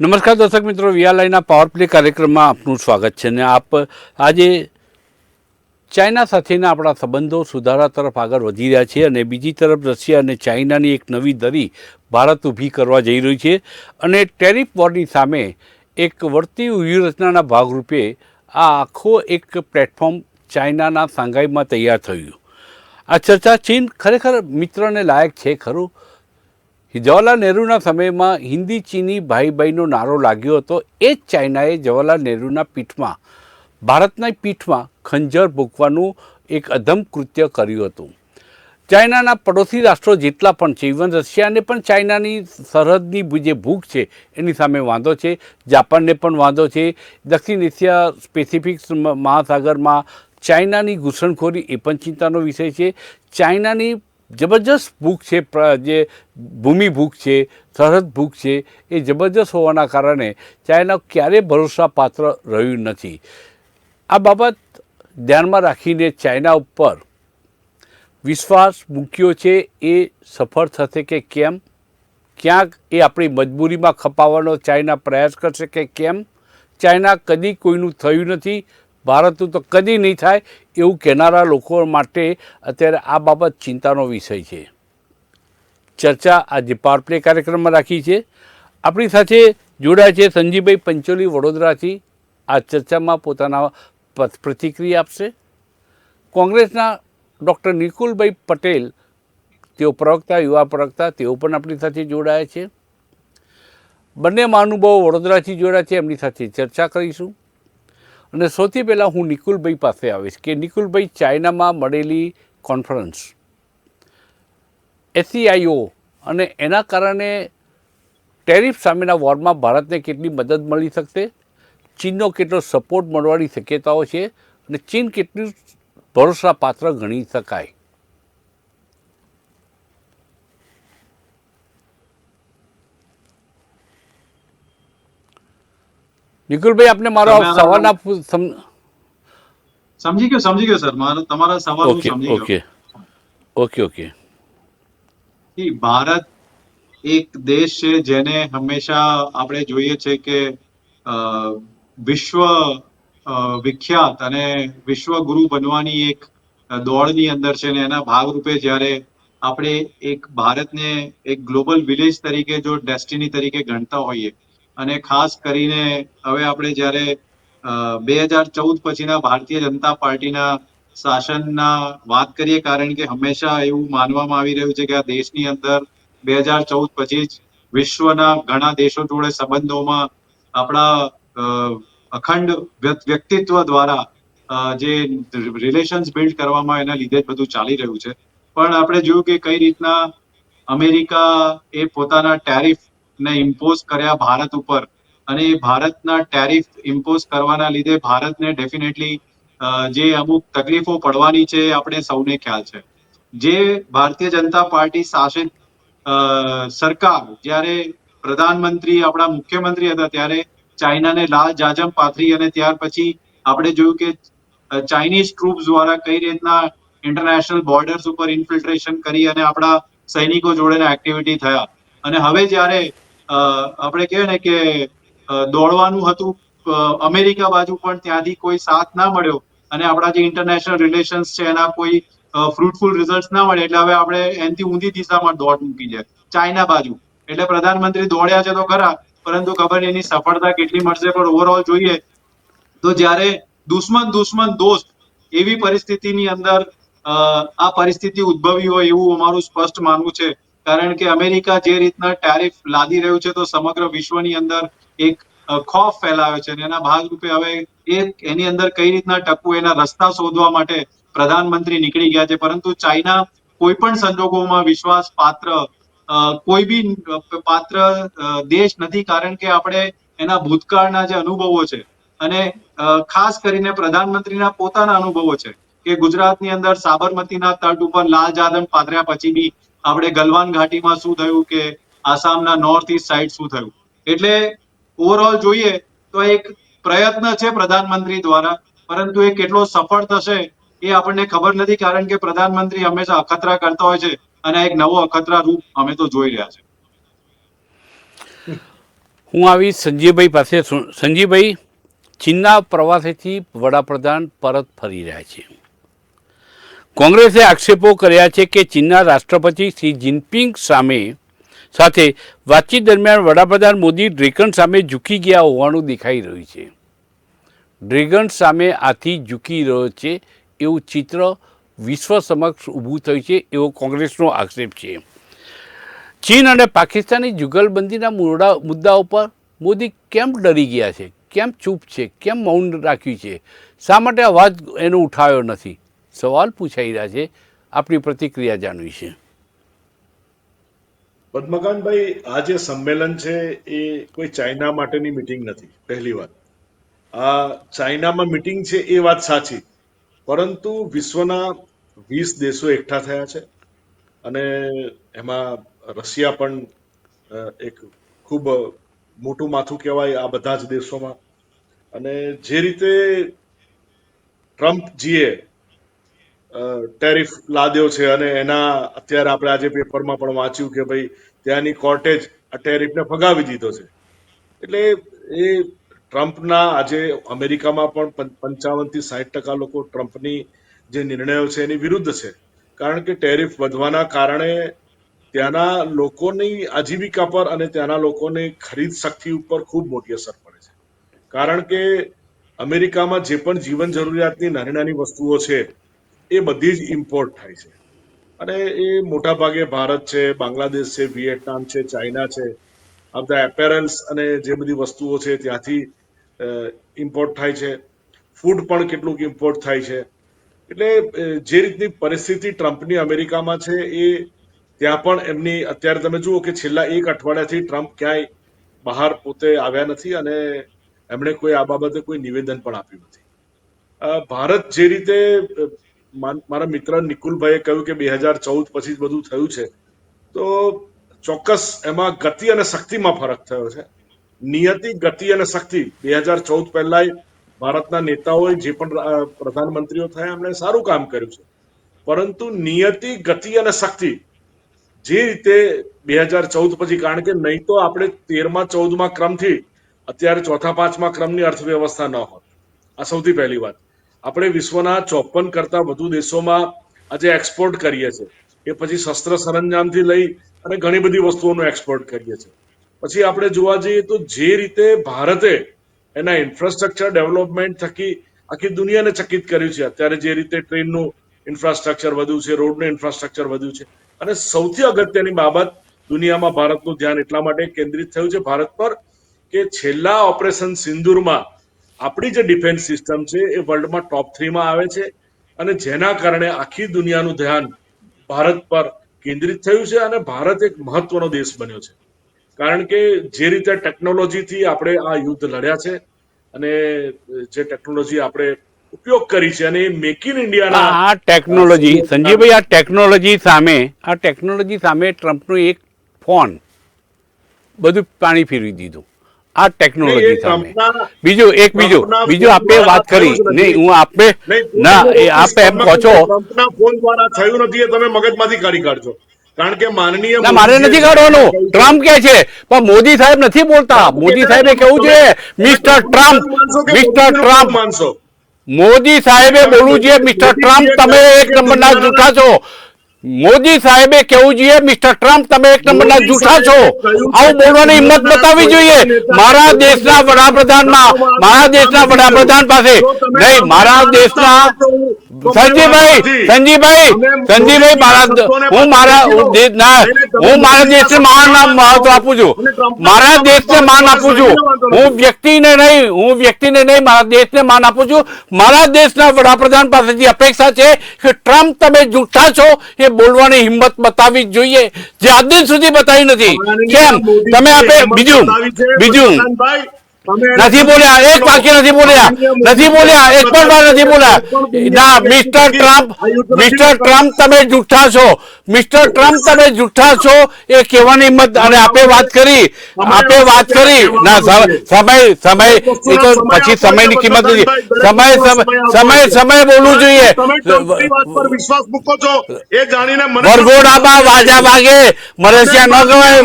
નમસ્કાર દર્શક મિત્રો વિયાલાઈના પાવર પ્લે કાર્યક્રમમાં આપનું સ્વાગત છે ને આપ આજે ચાઇના સાથેના આપણા સંબંધો સુધારા તરફ આગળ વધી રહ્યા છે અને બીજી તરફ રશિયા અને ચાઇનાની એક નવી દરી ભારત ઊભી કરવા જઈ રહી છે અને ટેરિફ વોરની સામે એક વર્તી વ્યૂહરચનાના ભાગરૂપે આ આખો એક પ્લેટફોર્મ ચાઇનાના સાંઘાઈમાં તૈયાર થયું. આ ચર્ચા ચીન ખરેખર મિત્રને લાયક છે ખરું? જવાહરલાલ નહેરુના સમયમાં હિન્દી ચીની ભાઈ ભાઈનો નારો લાગ્યો હતો, એ જ ચાઇનાએ જવાહરલાલ નહેરુના પીઠમાં, ભારતના પીઠમાં ખંજર ભૂકવાનું એક અધમ કૃત્ય કર્યું હતું. ચાઇનાના પડોશી રાષ્ટ્રો જેટલા પણ છે, ઇવન રશિયાને પણ ચાઇનાની સરહદની જે ભૂખ છે, એની સામે વાંધો છે, જાપાનને પણ વાંધો છે, દક્ષિણ એશિયા સ્પેસિફિક મહાસાગરમાં ચાઇનાની ઘૂસણખોરી એ પણ ચિંતાનો વિષય છે. ચાઇનાની જબરજસ્ત ભૂખ છે જે ભૂમિ ભૂખ છે, સરહદ ભૂખ છે, એ જબરજસ્ત હોવાના કારણે ચાઇના ક્યારેય ભરોસાપાત્ર રહ્યું નથી. આ બાબત ધ્યાનમાં રાખીને ચાઇના ઉપર વિશ્વાસ મૂક્યો છે, એ સફળ થશે કે કેમ? ક્યાંક એ આપણી મજબૂરીમાં ખપાવવાનો ચાઇના પ્રયાસ કરશે કે કેમ? ચાઇના કદી કોઈનું થયું નથી ભારતનું તો કદી નહીં થાય એવું કહેનારા લોકો માટે અત્યારે આ બાબત ચિંતાનો વિષય છે. ચર્ચા આજે પાવર પ્લે કાર્યક્રમમાં રાખી છે. આપણી સાથે જોડાય છે સંજીભાઈ પંચોલી વડોદરાથી. આ ચર્ચામાં પોતાના પ્રતિક્રિયા આપશે. કોંગ્રેસના ડૉક્ટર નિકુલભાઈ પટેલ, તેઓ પ્રવક્તા, યુવા પ્રવક્તા, તેઓ પણ આપણી સાથે જોડાયા છે. બંને મહાનુભાવો વડોદરાથી જોડાયા છે. એમની સાથે ચર્ચા કરીશું. અને સૌથી પહેલાં હું નિકુલભાઈ પાસે આવીશ કે નિકુલભાઈ ચાઇનામાં મળેલી કોન્ફરન્સ એસસીઆઈઓ અને એના કારણે ટેરિફ સામેના વોરમાં ભારતને કેટલી મદદ મળી શકશે, ચીનનો કેટલો સપોર્ટ મળવાની શક્યતાઓ છે અને ચીન કેટલું ભરોસાપાત્ર ગણી શકાય. નિકુલભાઈ આપને મારો સવાલના સમજી ગયો સમજી ગયો સર. મારો તમારા સવાલ હું ઓકે સમજી ગયો. ઓકે. Okay okay. ભારત એક દેશ છે જેને હંમેશા આપણે જોઈએ છે કે વિશ્વ વિખ્યાત અને વિશ્વ ગુરુ બનવાની એક દોડની અંદર છે ને એના ભાગરૂપે જ્યારે આપણે એક ભારતને એક ગ્લોબલ વિલેજ તરીકે જો ડેસ્ટિની તરીકે ગણતા હોઈએ અને ખાસ કરીને હવે આપણે જ્યારે બે હજાર ચૌદ પછીના ભારતીય જનતા પાર્ટીના શાસનના વાત કરીએ, કારણ કે હંમેશા એવું માનવામાં આવી રહ્યું છે કે આ દેશની અંદર બે હજાર ચૌદ પછી જ વિશ્વના ઘણા દેશો જોડે સંબંધોમાં આપણા અખંડ વ્યક્તિત્વ દ્વારા જે રિલેશન્સ બિલ્ડ કરવામાં એના લીધે જ બધું ચાલી રહ્યું છે. પણ આપણે જોયું કે કઈ રીતના અમેરિકા એ પોતાના ટેરિફ ને ઇમ્પોઝ કર્યા ભારત ઉપર. અને એ ભારતના ટેરિફ ઇમ્પોઝ કરવાના લીધે ભારતને ડેફિનેટલી જે અમુક તકલીફો પડવાની છે, આપણે સૌને ખ્યાલ છે. જે ભારતીય જનતા પાર્ટી શાસિત સરકાર જ્યારે પ્રધાનમંત્રી, આપણા મુખ્યમંત્રી હતા ત્યારે ચાઇનાને લાલ જાજમ પાથરી અને ત્યાર પછી આપણે જોયું કે ચાઇનીઝ ટ્રુપ્સ દ્વારા કઈ રીતના ઇન્ટરનેશનલ બોર્ડર્સ ઉપર ઇન્ફિલ્ટ્રેશન કરી અને આપણા સૈનિકો જોડેના એક્ટિવિટી થયા. અને હવે જ્યારે આપણે કહેવાય ને કે દોડવાનું હતું. અમેરિકા બાજુ પણ ત્યાંથી કોઈ સાથ ના મળ્યો. અને આપણા જે ઇન્ટરનેશનલ રિલેશન્સ છે, એના કોઈ ફ્રૂટફુલ રિઝલ્ટ ના મળે એટલે હવે આપણે એનથી ઊંધી દિશામાં દોડ મૂકી છે. ચાઇના બાજુ. એટલે પ્રધાનમંત્રી દોડ્યા છે તો ખરા, પરંતુ ખબર એની સફળતા કેટલી મળશે. પણ ઓવરઓલ જોઈએ તો જ્યારે દુશ્મન દુશ્મન દોસ્ત એવી પરિસ્થિતિની અંદર આ પરિસ્થિતિ ઉદ્ભવી હોય એવું અમારું સ્પષ્ટ માનવું છે. કારણ કે અમેરિકા જે રીતના ટેરિફ લાદી રહ્યું છે, તો સમગ્ર વિશ્વની અંદર એક ખોફ ફેલાવે છે અને એના ભાગરૂપે હવે એ એની અંદર કઈ રીતના ટકવું, એના રસ્તા શોધવા માટે પ્રધાનમંત્રી નીકળી ગયા છે. પરંતુ ચાઇના કોઈ પણ સંજોગોમાં વિશ્વાસ પાત્ર કોઈ બી પાત્ર દેશ નથી, કારણ કે આપણે એના ભૂતકાળના જે અનુભવો છે અને ખાસ કરીને પ્રધાનમંત્રીના પોતાના અનુભવો છે કે ગુજરાતની અંદર સાબરમતીના તટ ઉપર લાલ જાદમ પાથર્યા પછી બી આપણે ગલવાન ઘાટીમાં શું થયું કે આસામના નોર્થ ઈસ્ટ સાઈડ શું થયું? એટલે ઓવરઓલ જોઈએ તો એક પ્રયત્ન છે પ્રધાનમંત્રી દ્વારા, પરંતુ એ કેટલો સફળ થશે એ આપણને ખબર નથી, કારણ કે પ્રધાનમંત્રી હંમેશા અખતરા કરતા હોય છે અને એક નવો અખતરા રૂપ અમે તો જોઈ રહ્યા છે. હું આવીશ સંજીવભાઈ પાસે સુ- સંજીવભાઈ, ચીનના પ્રવાસેથી વડાપ્રધાન પરત ફરી રહ્યા છે કોંગ્રેસે આક્ષેપો કર્યા છે કે ચીનના રાષ્ટ્રપતિ શી જિનપિંગ સામે સાથે વાતચીત દરમિયાન વડાપ્રધાન મોદી ડ્રેગન સામે ઝૂકી ગયા હોવાનું દેખાઈ રહ્યું છે. ડ્રેગન સામે આથી ઝૂકી રહ્યો છે એવું ચિત્ર વિશ્વ સમક્ષ ઊભું થયું છે એવો કોંગ્રેસનો આક્ષેપ છે. ચીન અને પાકિસ્તાની જુગલબંધીના મુદ્દા મુદ્દાઓ પર મોદી કેમ ડરી ગયા છે? કેમ ચૂપ છે? કેમ મૌન રાખ્યું છે? શા માટે અવાજ એનો ઉઠાવ્યો નથી? સવાલ પૂછાઈ રહ્યા છે. આપણી પ્રતિક્રિયા જાણવી છે. પદ્મકાંતભાઈ, આ જે સંમેલન છે, એ કોઈ ચાઇના માટેની મિટિંગ નથી, પહેલી વાત. આ ચાઇનામાં મિટિંગ છે, એ વાત સાચી. પરંતુ વિશ્વના વીસ દેશો એકઠા થયા છે. અને એમાં રશિયા પણ એક ખૂબ મોટું માથું કહેવાય આ બધા જ દેશોમાં. અને જે રીતે ટ્રમ્પજીએ ટેરિફ લાદ્યો છે અને એના અત્યારે આપણે આજે પેપરમાં પણ વાંચ્યું કે ભાઈ ત્યાંની કોર્ટે જ આ ટેરિફને ફગાવી દીધો છે. એટલે એ ટ્રમ્પના આજે અમેરિકામાં પણ પંચાવનથી સાઠ ટકા લોકો ટ્રમ્પની જે નિર્ણયો છે એની વિરુદ્ધ છે. કારણ કે ટેરિફ વધવાના કારણે ત્યાંના લોકોની આજીવિકા પર અને ત્યાંના લોકોની ખરીદ શક્તિ ઉપર ખૂબ મોટી અસર પડે છે. કારણ કે અમેરિકામાં જે પણ જીવન જરૂરિયાતની નાની નાની વસ્તુઓ છે એ બધી જ ઇમ્પોર્ટ થાય છે. અને એ મોટા ભાગે ભારત છે, બાંગ્લાદેશ છે વિયેટનામ છે, ચાઇના છે, આ બધા એપેરલ્સ અને જે બધી વસ્તુઓ છે ત્યાંથી ઇમ્પોર્ટ થાય છે. ફૂડ પણ કેટલુંક ઇમ્પોર્ટ થાય છે. એટલે જે રીતની પરિસ્થિતિ ટ્રમ્પની અમેરિકામાં છે એ ત્યાં પણ એમની, અત્યારે તમે જુઓ કે છેલ્લા એક અઠવાડિયાથી ટ્રમ્પ ક્યાંય બહાર પોતે આવ્યા નથી અને એમણે કોઈ આ બાબતે કોઈ નિવેદન પણ આપ્યું નથી. ભારત જે રીતે મારા મિત્ર નિકુલભાઈએ કહ્યું કે બે હજાર ચૌદ પછી બધું થયું છે. તો ચોક્કસ એમાં ગતિ અને શક્તિમાં ફરક થયો છે. નિયતિ, ગતિ અને શક્તિ બે હજાર ચૌદ પહેલા ભારતના નેતાઓએ જે પણ પ્રધાનમંત્રીઓ થયા, એમણે સારું કામ કર્યું છે. પરંતુ નિયતિ, ગતિ અને શક્તિ જે રીતે બે હજાર ચૌદ પછી, કારણ કે નહીં તો આપણે તેરમાં ચૌદમાં ક્રમથી, અત્યારે ચોથા પાંચમા ક્રમની અર્થવ્યવસ્થા ન હોત. આ સૌથી પહેલી વાત. આપણે વિશ્વના ચોપન કરતા વધુ દેશોમાં આજે એક્સપોર્ટ કરીએ છીએ. એ પછી શસ્ત્ર સરંજામથી લઈ અને ઘણી બધી વસ્તુઓનું એક્સપોર્ટ કરીએ છીએ. પછી આપણે જોવા જઈએ તો જે રીતે ભારતે એના ઇન્ફ્રાસ્ટ્રક્ચર ડેવલપમેન્ટ થકી આખી દુનિયાને ચકિત કર્યું છે, અત્યારે જે રીતે ટ્રેનનું ઇન્ફ્રાસ્ટ્રક્ચર વધ્યું છે રોડનું ઇન્ફ્રાસ્ટ્રક્ચર વધ્યું છે. અને સૌથી અગત્યની બાબત દુનિયામાં ભારતનું ધ્યાન એટલા માટે કેન્દ્રિત થયું છે, ભારત પર કે છેલ્લા ઓપરેશન સિંદુરમાં આપણી જે ડિફેન્સ સિસ્ટમ છે એ વર્લ્ડમાં ટોપ થ્રીમાં આવે છે અને જેના કારણે આખી દુનિયાનું ધ્યાન ભારત પર કેન્દ્રિત થયું છે અને ભારત એક મહત્વનો દેશ બન્યો છે. કારણ કે જે રીતે ટેકનોલોજીથી આપણે આ યુદ્ધ લડ્યા છે અને જે ટેકનોલોજી આપણે ઉપયોગ કરી છે અને એ મેક ઇન ઇન્ડિયાના આ ટેકનોલોજી સંજીવભાઈ આ ટેકનોલોજી સામે આ ટેકનોલોજી સામે ટ્રમ્પનો એક ફોન બધું પાણી ફેરવી દીધું. આ ટેકનોલોજી સામે. બીજું એક બીજું બીજું આપે વાત કરી. નહીં હું આપે ના એ આપે એમ કહો છો ફોન દ્વારા થયું નથી એ તમે મગજમાંથી કાઢી કાઢજો. કારણ કે માનનીય મારે નથી કાઢવાનું. ટ્રમ્પ કે છે પણ મોદી સાહેબ નથી બોલતા. મોદી સાહેબે કેવું છે મિસ્ટર ટ્રમ્પ મિસ્ટર ટ્રમ્પ? માનશો? મોદી સાહેબે બોલવું છે મિસ્ટર ટ્રમ્પ તમે એક નંબરના જૂઠા છો. મોદી સાહેબે કેવું જોઈએ મિસ્ટર ટ્રમ્પ તમે એક નંબરના જૂઠા છો. આવું બોલવાની હિંમત બતાવવી જોઈએ. મારા દેશના વડાપ્રધાનમાં મારા દેશના વડાપ્રધાન પાસે નહીં મારા દેશના સંજીભાઈ સંજીભાઈ સંજીભાઈ મારા હું મારા ના હું મારા દેશને માન મહત્વ આપું છું. મારા દેશને માન આપું છું. હું વ્યક્તિને નહીં હું વ્યક્તિને નહીં મારા દેશને માન આપું છું. મારા દેશના વડાપ્રધાન પાસેથી અપેક્ષા છે કે ટ્રમ્પ તમે જૂઠા છો એ બોલવાની હિંમત બતાવવી જ જોઈએ. જે આજ દિન સુધી બતાવી નથી. કેમ? તમે આપે બીજું બીજું. નથી બોલ્યા એક વાક્ય નથી બોલ્યા નથી બોલ્યા એક પણ વાર નથી બોલ્યા. ના મિસ્ટર ટ્રમ્પ મિસ્ટર ટ્રમ્પ તમે જુઠ્ઠા છો. મિસ્ટર ટ્રમ્પ તમે જુઠ્ઠા છો એ કહેવાની હિંમત અને આપે વાત કરી આપે વાત કરી. ના સમય સમય એ તો પછી સમયની કિંમત નથી. સમય સમય સમય સમય બોલવું જોઈએ. વરઘોડામાં વાજા વાગે મલેશિયા ન ગવાય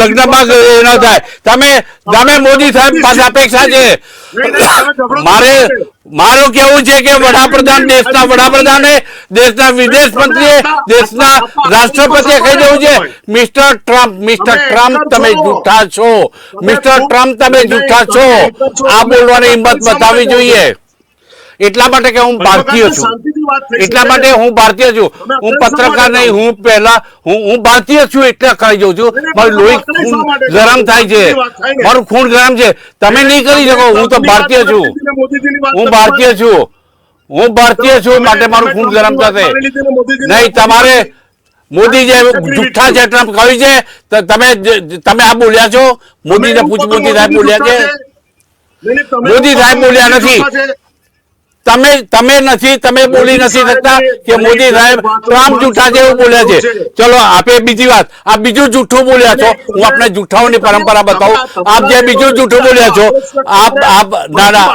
લગ્નમાં ન થાય. તમે તમે મોદી સાહેબ પાસે અપેક્ષા છે. મારે મારું કેવું છે કે વડાપ્રધાન દેશના વડાપ્રધાને દેશના વિદેશ મંત્રીએ દેશના રાષ્ટ્રપતિએ કહી દેવું છે મિસ્ટર ટ્રમ્પ મિસ્ટર ટ્રમ્પ તમે જૂઠા છો. મિસ્ટર ટ્રમ્પ તમે જૂઠા છો. આ બોલવાની હિંમત બતાવવી જોઈએ. એટલા માટે કે હું ભારતીય છું. એટલા માટે હું ભારતીય છું. હું પત્રકાર નહીં હું પહેલા હું હું ભારતીય છું એટલે કહી દઉં છું. મારું લોહી ખૂન ગરમ થાય છે. મારું ખૂન ગરમ છે. તમે નહીં કરી શકો. હું તો ભારતીય છું. હું ભારતીય છું. હું ભારતીય છું માટે મારું ખૂન ગરમ થશે. નહીં તમારે મોદી જે જુઠ્ઠા છે ટ્રમ્પ કહ્યું છે તમે તમે આ બોલ્યા છો? મોદીને પૂછ મોદી સાહેબ બોલ્યા છે? મોદી સાહેબ બોલ્યા નથી. તમે તમે નથી તમે બોલી નથી શકતા કે મોદી સાહેબ ટ્રમ્પ જૂઠા જેવું બોલ્યા છે. ચલો આપે બીજી વાત. આપ બીજું જૂઠું બોલ્યા છો. હું આપને જૂઠાઓની પરંપરા બતાવું. આપ જે બીજું જૂઠું બોલ્યા છો આપ આપ ના ના.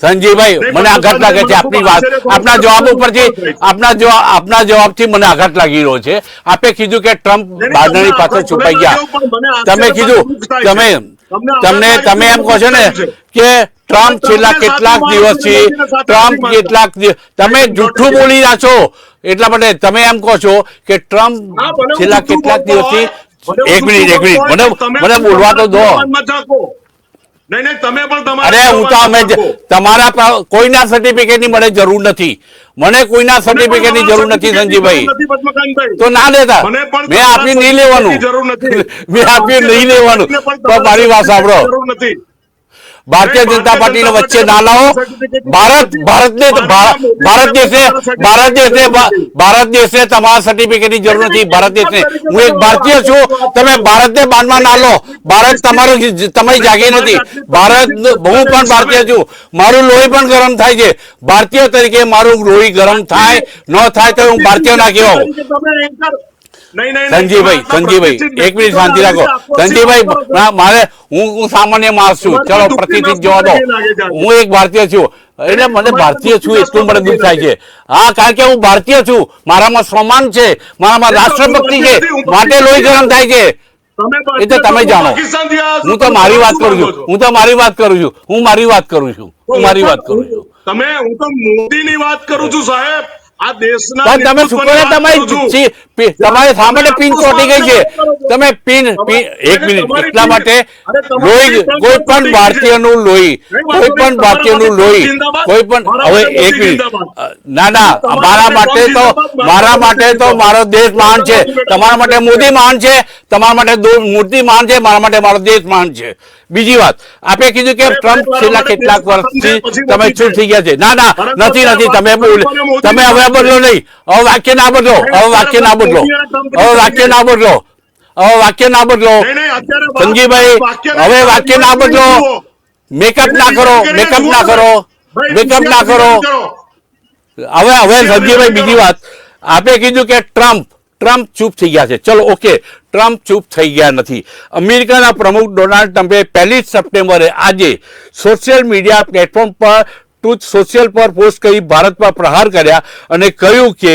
સંજીવભાઈ મને આઘાત લાગે છે આપની વાત. આપના જવાબ ઉપરથી આપના જવાબ આપના જવાબથી મને આઘાત લાગી રહ્યો છે. આપે કીધું કે ટ્રમ્પ બારણાની પાછળ છુપાઈ ગયા. તમે કીધું તમે તમને તમે એમ કહો છો ને કે ટ્રમ્પ છેલ્લા કેટલાક દિવસથી ટ્રમ્પ કેટલાક તમે જૂઠું બોલી રહ્યા છો. એટલા માટે તમે એમ કહો છો કે ટ્રમ્પ છેલ્લા કેટલાક દિવસથી એક મિનિટ એક મિનિટ. મને મને બોલવા તો દો. નહીં નહીં તમે પણ અરે હું તો અમે તમારા કોઈના સર્ટિફિકેટની મને જરૂર નથી. મને કોઈના સર્ટિફિકેટની જરૂર નથી સંજીવભાઈ. તો ના લેતા. મેં આપ્યું નહીં લેવાનું. જરૂર નથી. મેં આપ્યું નહીં લેવાનું. તો મારી વાત સાંભળો. જરૂર નથી. ભારતીય જનતા પાર્ટીને વચ્ચે ના લાવો ભારત ભારતને ભા- ભારત દેશે ભારત દેશે ભારત દેશે તમારા સર્ટિફિકેટની જરૂર નથી ભારત દેશને હું એક ભારતીય છું તમે ભારતને બાનમાં ના લો ભારત તમારું તમારી જાગી નથી ભારત હું પણ ભારતીય છું મારું લોહી પણ ગરમ થાય છે ભારતીય તરીકે મારું લોહી ગરમ થાય ન થાય તો હું ભારતીય ના કહેવાઉં સંજીવભાઈ સંજીવભાઈ એક મિનિટ શાંતિ રાખો. સંજીવભાઈ મારે હું હું સામાન્ય માણસ છું. ચલો પ્રતિથી જવા દો. હું એક ભારતીય છું. એટલે મને ભારતીય છું એટલું મને દુઃખ થાય છે. હા કારણ કે હું ભારતીય છું. મારામાં સમાન છે. મારામાં રાષ્ટ્રપતિ છે. માટે લોહી ગરમ થાય છે. એ તો તમે જાણો. હું તો મારી વાત કરું છું. હું તો મારી વાત કરું છું. હું મારી વાત કરું છું. હું મારી વાત કરું છું. તમે હું તો મોદીની વાત કરું છું સાહેબ. આ દેશના તમે શું કરે નેતૃત્વની વાત તમારી કરું છું. જી- પી- તમારે સામે પિન ચોટી ગઈ છે. તમે પિન પિન એક મિનિટ. એટલા માટે લોહી કોઈ પણ ભારતીયનું લોહી કોઈ પણ ભારતીયનું લોહી કોઈ પણ હવે એક મિનિટ. ના ના મારા માટે તો મારા માટે તો મારો દેશ મહાન છે. તમારા માટે મોદી મહાન છે. તમારા માટે મૂર્તિ માન મહાન છે. મારા માટે મારો દેશ મહાન છે. બીજી વાત આપે કીધું કે ટ્રમ્પ છેલ્લા કેટલાક વર્ષથી તમે છૂટ થઈ ગયા છે. ના ના નથી નથી. તમે બોલ તમે હવે બદલો નહીં. હવે વાક્ય ના બદલો. હવે વાક્ય ના બદલો. હવે વાક્ય ના બદલો. હવે વાક્ય ના બદલો. સંજીભાઈ હવે વાક્ય ના બદલો. મેકઅપ ના કરો મેકઅપ ના કરો. મેકઅપ ના કરો. હવે હવે સંજીભાઈ બીજી વાત. આપે કીધું કે ટ્રમ્પ ટ્રમ્પ ચૂપ થઈ ગયા છે. ચલો ઓકે ટ્રમ્પ ચૂપ થઈ ગયા નથી. અમેરિકાના પ્રમુખ ડોનાલ્ડ ટ્રમ્પે પહેલી સપ્ટેમ્બરે આજે સોશિયલ મીડિયા પ્લેટફોર્મ પર ટ્રુથ સોશિયલ પર પોસ્ટ કરી ભારત પર પ્રહાર કર્યા અને કહ્યું કે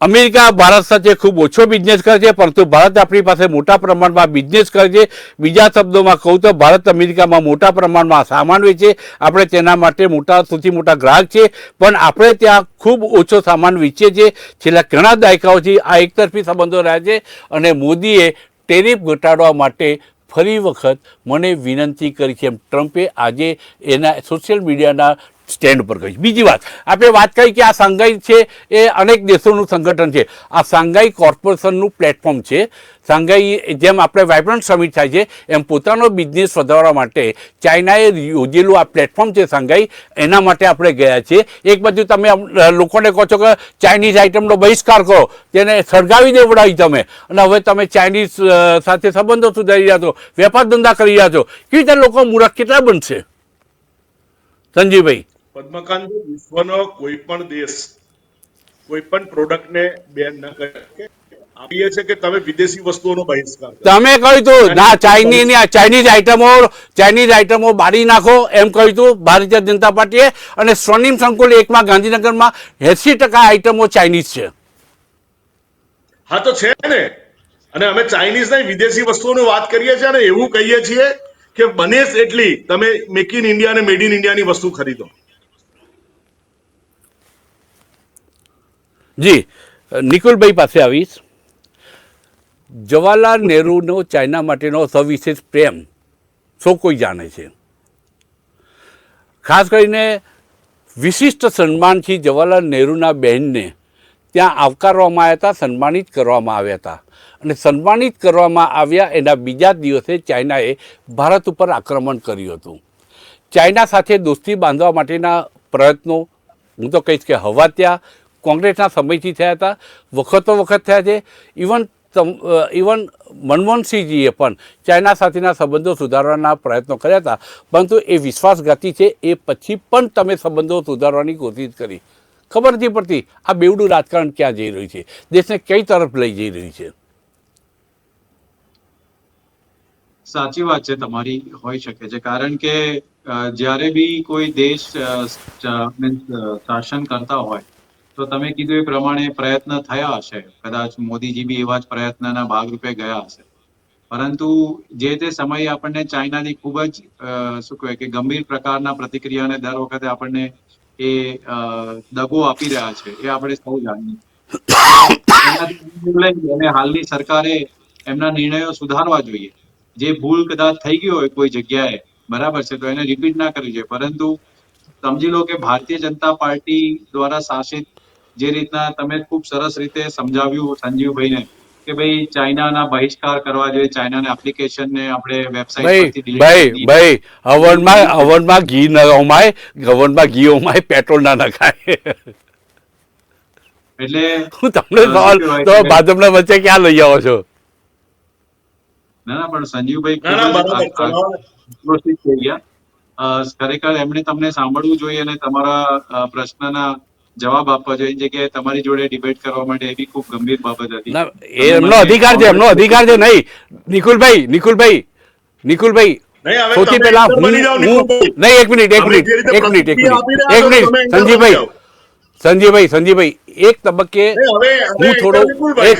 અમેરિકા ભારત સાથે ખૂબ ઓછો બિઝનેસ કરે છે પરંતુ ભારત આપણી પાસે મોટા પ્રમાણમાં બિઝનેસ કરે છે બીજા શબ્દોમાં કહું તો ભારત અમેરિકામાં મોટા પ્રમાણમાં સામાન વેચે. આપણે તેના માટે મોટા, સૌથી મોટા ગ્રાહક છે પણ આપણે ત્યાં ખૂબ ઓછો સામાન વેચીએ છીએ. છેલ્લા ઘણા દાયકાઓથી આ એકતરફી સંબંધો રહ્યા છે અને મોદીએ ટેરિફ ઘટાડવા માટે ફરી વખત મને વિનંતી કરી છે એમ ટ્રમ્પે આજે એના સોશિયલ મીડિયાના સ્ટેન્ડ ઉપર કહીશ બીજી વાત, આપણે વાત કરી કે આ શાંઘાઈ છે એ અનેક દેશોનું સંગઠન છે. આ શાંઘાઈ કોર્પોરેશનનું પ્લેટફોર્મ છે. શાંઘાઈ જેમ આપણે વાઇબ્રન્ટ સમિટ થાય છે, એમ પોતાનો બિઝનેસ વધારવા માટે ચાઇનાએ યોજેલું આ પ્લેટફોર્મ છે શાંઘાઈ એના માટે આપણે ગયા છીએ. એક બાજુ તમે લોકોને કહો છો કે ચાઇનીઝ આઇટમનો બહિષ્કાર કરો, તેને સળગાવી દેવડાવી તમે. અને હવે તમે ચાઇનીઝ સાથે સંબંધો સુધારી રહ્યા છો, વેપાર ધંધા કરી રહ્યા છો. કેવી રીતે લોકો મૂરખ કેટલા બનશે? સંજીવભાઈ. પદ્મકાંત વિશ્વનો કોઈ પણ દેશ કોઈ પણ પ્રોડક્ટને બેન ન કરે. આપીએ છે કે તમે વિદેશી વસ્તુઓનો બહિષ્કાર કરો. તમે કહ્યું તું ના ચાઇનીઝ ચાઇનીઝ આઇટમો ચાઇનીઝ આઇટમો બાળી નાખો. એમ કહ્યું હતું ભારતીય જનતા પાર્ટીએ. અને સ્વર્ણિમ સંકુલ એકમાં ગાંધીનગરમાં એસી ટકા આઇટમો ચાઇનીઝ છે. હા તો છે ને. અને અમે ચાઇનીઝ નહીં વિદેશી વસ્તુઓની વાત કરીએ છીએ અને એવું કહીએ છીએ કે બને એટલી તમે મેક ઇન ઇન્ડિયા અને મેડ ઇન ઇન્ડિયાની વસ્તુ ખરીદો. જી નિકુલભાઈ પાસે આવીશ. જવાહરલાલ નહેરુનો ચાઇના માટેનો સવિશેષ પ્રેમ સૌ કોઈ જાણે છે. ખાસ કરીને વિશિષ્ટ સન્માનથી જવાહરલાલ નહેરુના બહેનને ત્યાં આવકારવામાં આવ્યા હતા, સન્માનિત કરવામાં આવ્યા હતા. અને સન્માનિત કરવામાં આવ્યા એના બીજા દિવસે ચાઇનાએ ભારત ઉપર આક્રમણ કર્યું હતું. ચાઇના સાથે દોસ્તી બાંધવા માટેના પ્રયત્નો, હું તો કહીશ કે હવા ત્યાં કોંગ્રેસના સમયથી થયા હતા, વખતો વખત થયા છે. ઇવન ઇવન મનમોહનસિંહજીએ પણ ચાઇના સાથેના સંબંધો સુધારવાના પ્રયત્નો કર્યા હતા. પરંતુ એ વિશ્વાસઘાતી છે, એ પછી પણ તમે સંબંધો સુધારવાની કોશિશ કરી. ખબર નથી પડતી, આ બેવડું રાજકારણ ક્યાં જઈ રહ્યું છે? દેશને કઈ તરફ લઈ જઈ રહ્યું છે? સાચી વાત છે, તમારી હોઈ શકે છે. કારણ કે જ્યારે બી કોઈ દેશ શાસન કરતા હોય તો તમે કીધું એ પ્રમાણે પ્રયત્ન થયા હશે. કદાચ મોદીજી બી એવા જ પ્રયત્નના ભાગરૂપે ગયા હશે. પરંતુ જે તે સમયે આપણને ચાઇનાની ખૂબ જ શું કહેવાય કે ગંભીર પ્રકારના પ્રતિક્રિયાને દર વખતે આપણને એ દગો આપી રહ્યા છે, એ આપણે સૌ જાણીએ અને હાલની સરકારે એમના નિર્ણયો સુધારવા જોઈએ. જે ભૂલ કદાચ થઈ ગઈ હોય કોઈ જગ્યાએ, બરાબર છે, તો એને રિપીટ ના કરવી જોઈએ. પરંતુ સમજી લો કે ભારતીય જનતા પાર્ટી દ્વારા શાસિત જે રીતના તમે ખૂબ સરસ રીતે સમજાવ્યું સંજીવભાઈને કે ભાઈ ચાઇનાના બહિષ્કાર કરવા જોઈએ ચાઇનાના એપ્લિકેશનને આપણે વેબસાઇટ પરથી ભાઈ ભાઈ હવનમાં હવનમાં ઘી ન ઉમાય હવનમાં ઘી ઉમાય પેટ્રોલ ના નખાય. એટલે હું તમને સવાલ તો ભાજપના વચ્ચે ક્યાં લઈ આવો છો? ના ના પણ સંજીવભાઈ થઈ ગયા. ખરેખર એમણે તમને સાંભળવું જોઈએ અને તમારા પ્રશ્નના જવાબ આપવા જોઈએ જગ્યાએ તમારી જોડે ડિબેટ કરવા માટે એ બી ખૂબ ગંભીર બાબત હતી. એ એમનો અધિકાર છે એમનો અધિકાર છે નહીં. નિકુલભાઈ નિકુલભાઈ નિકુલભાઈ સૌથી પહેલા હું. નહીં એક મિનિટ એક મિનિટ એક મિનિટ એક મિનિટ. એક મિનિટ સંજીવભાઈ સંજીવભાઈ સંજીવભાઈ એક તબક્કે હું થોડો એક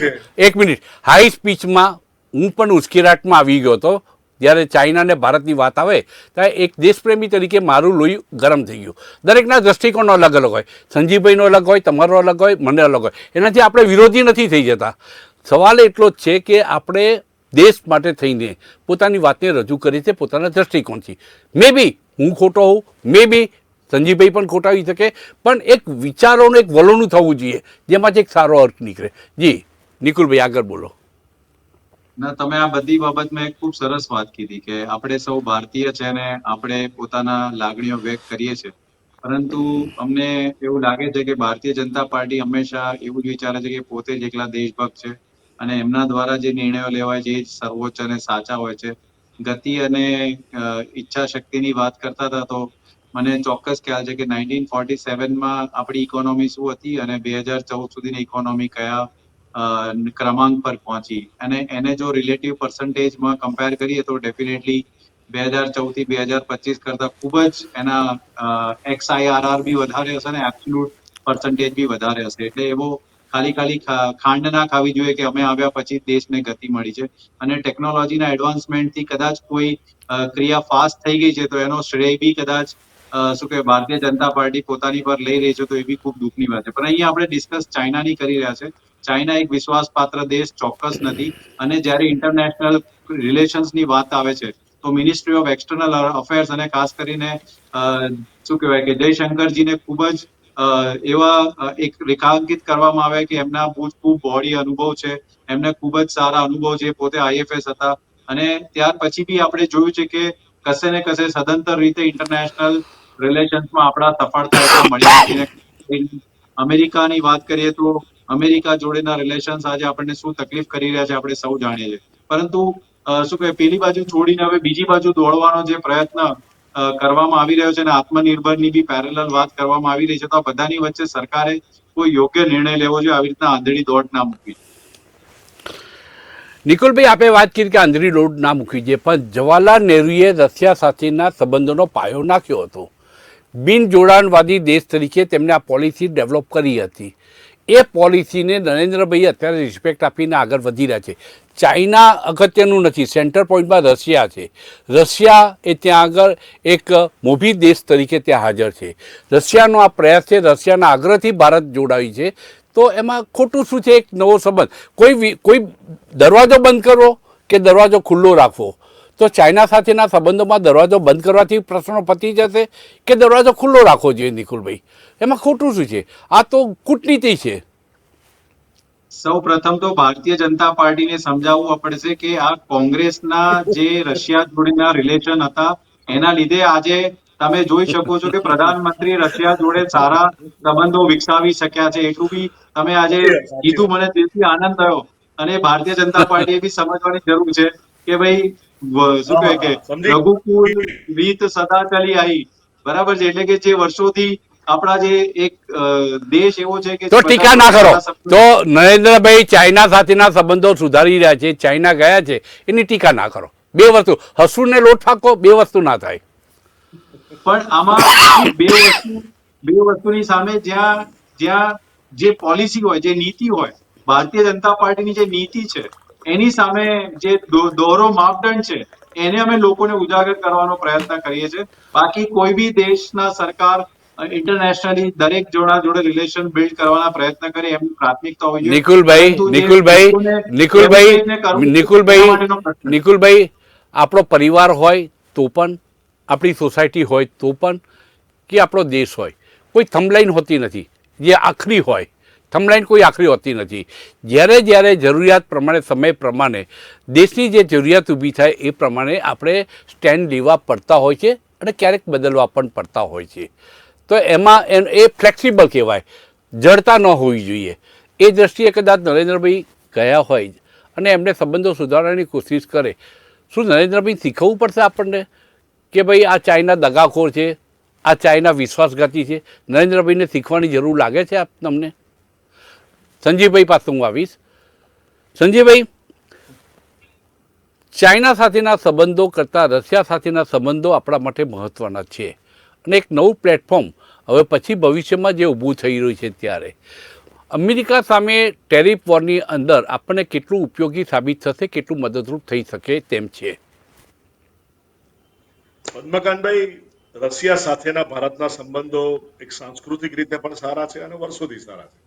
એક મિનિટ. હાઈ સ્પીચમાં હું પણ ઉશ્કેરાટમાં આવી ગયો હતો. જ્યારે ચાઇના અને ભારતની વાત આવે ત્યારે એક દેશપ્રેમી તરીકે મારું લોહી ગરમ થઈ ગયું. દરેકના દ્રષ્ટિકોણ અલગ અલગ હોય. સંજીવભાઈનો અલગ હોય, તમારો અલગ હોય, મને અલગ હોય. એનાથી આપણે વિરોધી નથી થઈ જતા. સવાલ એટલો જ છે કે આપણે દેશ માટે થઈને પોતાની વાતને રજૂ કરી છે, પોતાના દ્રષ્ટિકોણથી. મે બી હું ખોટો હોઉં મે બી સંજીવભાઈ પણ ખોટા હોઈ શકે, પણ એક વિચારોનું, એક વલોનું થવું જોઈએ જેમાંથી એક સારો અર્થ નીકળે. જી, નિકુલભાઈ આગળ બોલો. ના તમે આ બધી બાબતમાં એક ખૂબ સરસ વાત કીધી કે આપણે સૌ ભારતીય છે ને આપણે પોતાના લાગણીઓ વ્યક્ત કરીએ છીએ. પરંતુ અમને એવું લાગે છે કે ભારતીય જનતા પાર્ટી હંમેશા એવું જ વિચારે છે કે પોતે જ એકલા દેશભક્ત છે અને એમના દ્વારા જે નિર્ણયો લેવાય છે એ જ સર્વોચ્ચ અને સાચા હોય છે. ગતિ અને ઈચ્છા શક્તિની વાત કરતા હતા તો મને ચોક્કસ ખ્યાલ છે કે નાઇન્ટીન ફોર્ટી સેવનમાં આપણી ઇકોનોમી શું હતી અને બે હજાર ચૌદ સુધીની ઇકોનોમી કયા ક્રમાંક પર પહોંચી. અને એને જો રિલેટિવ પર્સન્ટેજમાં કમ્પેર કરીએ તો ડેફિનેટલી બે હજાર ચૌદથી બે હજાર પચીસ કરતા ખૂબ જ એના એક્સઆઈઆરઆર બી વધારે હશે ને એબ્સોલ્યુટ પર્સન્ટેજ બી વધારે હશે. એટલે એવો ખાલી ખાલી ખાંડ ના ખાવી જોઈએ કે અમે આવ્યા પછી દેશને ગતિ મળી છે. અને ટેકનોલોજીના એડવાન્સમેન્ટથી કદાચ કોઈ ક્રિયા ફાસ્ટ થઈ ગઈ છે તો એનો શ્રેય બી કદાચ શું કે ભારતીય જનતા પાર્ટી પોતાની પર લઈ રહી છે તો એ બી ખૂબ દુઃખની વાત છે. પણ અહીંયા આપણે ડિસ્કસ ચાઇનાની કરી રહ્યા છે. ચાઇના એક વિશ્વાસપાત્ર દેશ ચોક્કસ નથી. અને જ્યારે ઇન્ટરનેશનલ રિલેશન્સની વાત આવે છે, તો મિનિસ્ટ્રી ઓફ એક્સટર્નલ અફેર્સ અને ખાસ કરીને શું કહેવાય કે જયશંકરજીને ખૂબ જ એવા એક રેખાંકિત કરવામાં આવે કે એમના ખૂબ બોડી અનુભવ છે. એમને ખૂબ જ સારા અનુભવ છે પોતે આઈએફએસ હતા. અને ત્યાર પછી બી આપણે જોયું છે કે કશે ને કશે સદંતર રીતે ઇન્ટરનેશનલ રિલેશન્સમાં આપણા સફળતા એટલા મળી અમેરિકાની વાત કરીએ તો અમેરિકા જોડેના રિલેશન્સ આજે આપણને શું તકલીફ કરી રહ્યા છે આપણે સૌ જાણીએ છીએ. પરંતુ શું કહે પેલી બાજુ છોડીને હવે બીજી બાજુ દોડવાનો જે પ્રયત્ન કરવામાં આવી રહ્યો છે અને આત્મનિર્ભરની બી પેરેલલ વાત કરવામાં આવી રહી છે, તો બધાની વચ્ચે સરકારે કોઈ યોગ્ય નિર્ણય લેવો જોઈએ આવી રીતના આંધળી દોડ ના મૂકવી. નિકુલભાઈ, આપે વાત કરી કે આંધળી દોડ ના મૂકવી જોઈએ, પણ જવાહરલાલ નહેરુએ રશિયા સાથેના સંબંધોનો પાયો નાખ્યો હતો. બિન જોડાણવાદી દેશ તરીકે તેમણે આ પોલિસી ડેવલપ કરી હતી. એ પોલિસીને નરેન્દ્રભાઈ અત્યારે રિસ્પેક્ટ આપીને આગળ વધી રહ્યા છે. ચાઇના અગત્યનું નથી, સેન્ટર પોઈન્ટમાં રશિયા છે. રશિયા એ ત્યાં આગળ એક મોભી દેશ તરીકે ત્યાં હાજર છે. રશિયાનો આ પ્રયાસ છે, રશિયાના આગ્રહથી ભારત જોડાવી છે. તો એમાં ખોટું શું છે? એક નવો સંબંધ. કોઈ કોઈ દરવાજો બંધ કરવો કે દરવાજો ખુલ્લો રાખવો? તો ચાઇના સાથેના સંબંધોમાં દરવાજો બંધ કરવાથી પ્રશ્નો પતી જશે કે દરવાજો ખુલ્લો રાખવો જોઈએ નિકુલભાઈ એમાં ખોટું શું છે? આ તો કૂટનીતિ છે. સૌ પ્રથમ તો ભારતીય જનતા પાર્ટીને સમજાવવું પડશે કે આ કોંગ્રેસના જે રશિયા જોડેના રિલેશન હતા, એના લીધે આજે તમે જોઈ શકો છો કે પ્રધાનમંત્રી રશિયા જોડે સારા સંબંધો વિકસાવી શક્યા છે. એટલું બી તમે આજે કીધું મને, તેથી આનંદ થયો. અને ભારતીય જનતા પાર્ટીએ બી સમજવાની જરૂર છે કે ભાઈ શું કહે કે. રઘુકુલ રીત સદા ચાલી આવી બરાબર છે એટલે કે જે વર્ષોથી આપણા જે એક દેશ એવો છે કે તો ટીકા ના કરો. તો નરેન્દ્રભાઈ ચાઇના સાથેના સંબંધો સુધારી રહ્યા છે ચાઇના ગયા છે એની ટીકા ના કરો. બે વસ્તુ હસુર ને લોટ ફાંકો બે વસ્તુ ના થાય. પણ આમાં બે વસ્તુ બે વસ્તુની સામે જ્યાં જ્યાં જે પોલિસી હોય જે નીતિ હોય ભારતીય જનતા પાર્ટીની જે નીતિ છે એની સામે જે દો- દોરો માપદંડ છે એને અમે લોકોને ઉજાગર કરવાનો પ્રયત્ન કરીએ છીએ. બાકી કોઈ બી દેશના સરકાર ઇન્ટરનેશનલી દરેક જોડા જોડે રિલેશન બિલ્ડ કરવાના પ્રયત્ન કરે એમની પ્રાથમિકતા હોવી જોઈએ. નિકુલભાઈ નિકુલભાઈ નિકુલભાઈ નિકુલભાઈ નિકુલભાઈ આપણો પરિવાર હોય તો પણ આપણી સોસાયટી હોય તો પણ કે આપણો દેશ હોય. કોઈ થમલાઈન હોતી નથી. જે આખરી હોય થમલાઈન કોઈ આખરી હોતી નથી. જ્યારે જ્યારે જરૂરિયાત પ્રમાણે, સમય પ્રમાણે, દેશની જે જરૂરિયાત ઊભી થાય એ પ્રમાણે આપણે સ્ટેન્ડ લેવા પડતા હોય છે અને ક્યારેક બદલવા પણ પડતા હોય છે. તો એમાં, એ ફ્લેક્સિબલ કહેવાય. જડતા ન હોવી જોઈએ. એ દ્રષ્ટિએ કદાચ નરેન્દ્રભાઈ ગયા હોય અને એમને સંબંધો સુધારવાની કોશિશ કરે. શું નરેન્દ્રભાઈ શીખવવું પડશે આપણને? કે ભાઈ આ ચાઇના દગાખોર છે, આ ચાઇના વિશ્વાસઘાતી છે? નરેન્દ્રભાઈને શીખવાની જરૂર લાગે છે આપ તમને? સંજીવભાઈ પાસે હું આવીશ. સંજીવભાઈ, ચાઇના સાથેના સંબંધો કરતાં રશિયા સાથેના સંબંધો આપણા માટે મહત્ત્વના છે અને એક નવું પ્લેટફોર્મ હવે પછી ભવિષ્યમાં જે ઊભું થઈ રહ્યું છે ત્યારે. અમેરિકા સામે ટેરિફ વોરની અંદર આપણને કેટલું ઉપયોગી સાબિત થશે, કેટલું મદદરૂપ થઈ શકે તેમ છે. પદ્મકાંતભાઈ, રશિયા સાથેના ભારતના સંબંધો એક સાંસ્કૃતિક રીતે પણ સારા છે અને વર્ષોથી સારા છે.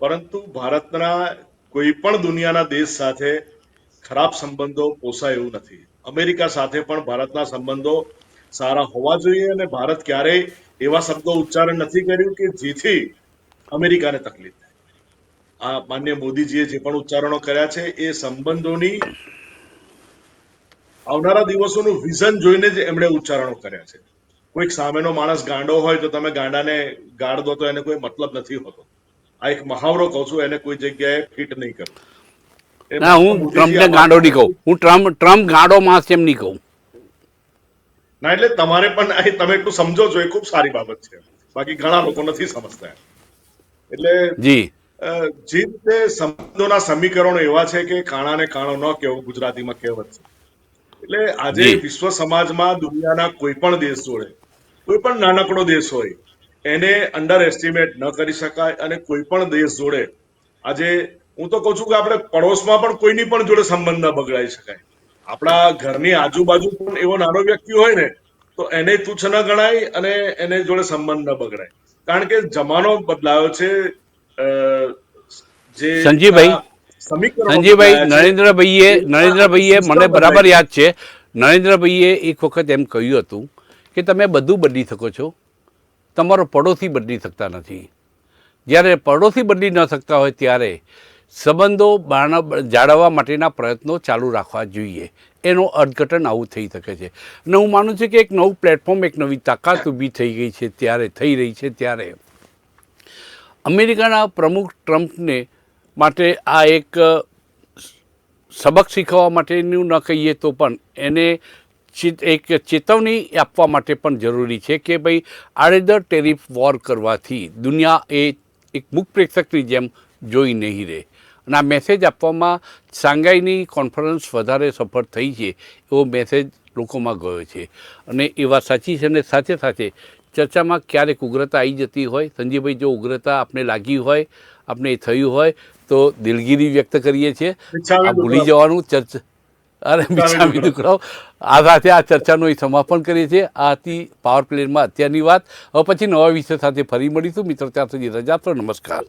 પરંતુ ભારતના કોઈ પણ દુનિયાના દેશ સાથે ખરાબ સંબંધો પોસાય એવું નથી. અમેરિકા સાથે પણ ભારતના સંબંધો સારા હોવા જોઈએ અને ભારત ક્યારેય એવા શબ્દો ઉચ્ચારણ નથી કર્યું કે જેથી અમેરિકાને તકલીફ થાય. આ માન્ય મોદીજીએ જે પણ ઉચ્ચારણો કર્યા છે, એ સંબંધોની આવનારા દિવસોનું વિઝન જોઈને જ એમણે ઉચ્ચારણો કર્યા છે. કોઈક સામેનો માણસ ગાંડો હોય તો તમે ગાંડાને ગાળ દો તો એને કોઈ મતલબ નથી હોતો. આ એક મહાવરો કહું છું એને કોઈ જગ્યાએ ફિટ નહીં કરતો ના હું ટ્રમ્પને ગાંડો નહીં કહું. હું ટ્રમ્પ ટ્રમ્પ ગાંડો માસ એમ નહીં કહું. ના એટલે તમારે પણ તમે એટલું સમજો છો એ ખૂબ સારી બાબત છે. બાકી ઘણા લોકો નથી સમજતા એટલે જી. જે રીતે સંબંધોના સમીકરણો એવા છે કે કાણાને કાણો ન કહેવું ગુજરાતીમાં કહેવત છે. એટલે આજે વિશ્વ સમાજમાં દુનિયાના કોઈ પણ દેશ જોડે કોઈ પણ નાનકડો દેશ હોય એને અંડર એસ્ટિમેટ ન કરી શકાય અને કોઈ પણ દેશ જોડે આજે હું તો કહું છું કે આપણે પડોશમાં પણ કોઈની પણ જોડે સંબંધ ન બગડાઈ શકાય. આપણા ઘરની આજુબાજુ પણ એવો નાનો વ્યક્તિ હોય ને તો એને તુચ્છ ન ગણાય અને એને જોડે સંબંધ ન બગડાય. કારણ કે જમાનો બદલાયો છે જે સંજીવભાઈ, સમીકરણો સંજીવભાઈ નરેન્દ્રભાઈએ નરેન્દ્રભાઈએ મને બરાબર યાદ છે નરેન્દ્રભાઈએ એક વખત એમ કહ્યું હતું કે તમે બધું બદલી શકો છો તમારો પડોશી બદલી શકતા નથી. જ્યારે પડોશી બદલી ન શકતા હોય ત્યારે સંબંધો જાળવવા માટેના પ્રયત્નો ચાલુ રાખવા જોઈએ. એનો અર્થઘટન આવું થઈ શકે છે. અને હું માનું છું કે એક નવું પ્લેટફોર્મ એક નવી તાકાત ઊભી થઈ ગઈ છે, ત્યારે થઈ રહી છે, ત્યારે. અમેરિકાના પ્રમુખ ટ્રમ્પને માટે આ એક સબક શીખવવા માટેનું ન કહીએ તો પણ એને એક ચેતવણી આપવા માટે પણ જરૂરી છે કે ભાઈ આડેધડ ટેરિફ વોર કરવાથી દુનિયા એ એક મુખ પ્રેક્ષકની જેમ જોઈ નહીં રહે. અને આ મેસેજ આપવામાં શાંઘાઈની કોન્ફરન્સ વધારે સફળ થઈ છે એવો મેસેજ લોકોમાં ગયો છે. અને એ વાત સાચી છે અને સાથે સાથે ચર્ચામાં ક્યારેક ઉગ્રતા આવી જતી હોય સંજીવભાઈ જો ઉગ્રતા આપને લાગી હોય આપને એ થયું હોય તો દિલગીરી વ્યક્ત કરીએ છીએ. ભૂલી જવાનું ચર્ચા અરે બીજા મિત્રો આ સાથે આ ચર્ચાનું અહીં સમાપન કરીએ છીએ. આ હતી પાવર પ્લેનમાં અત્યારની વાત. હવે પછી નવા વિષય સાથે ફરી મળીશું. મિત્રો ત્યાં સુધી રજા આપશો. નમસ્કાર.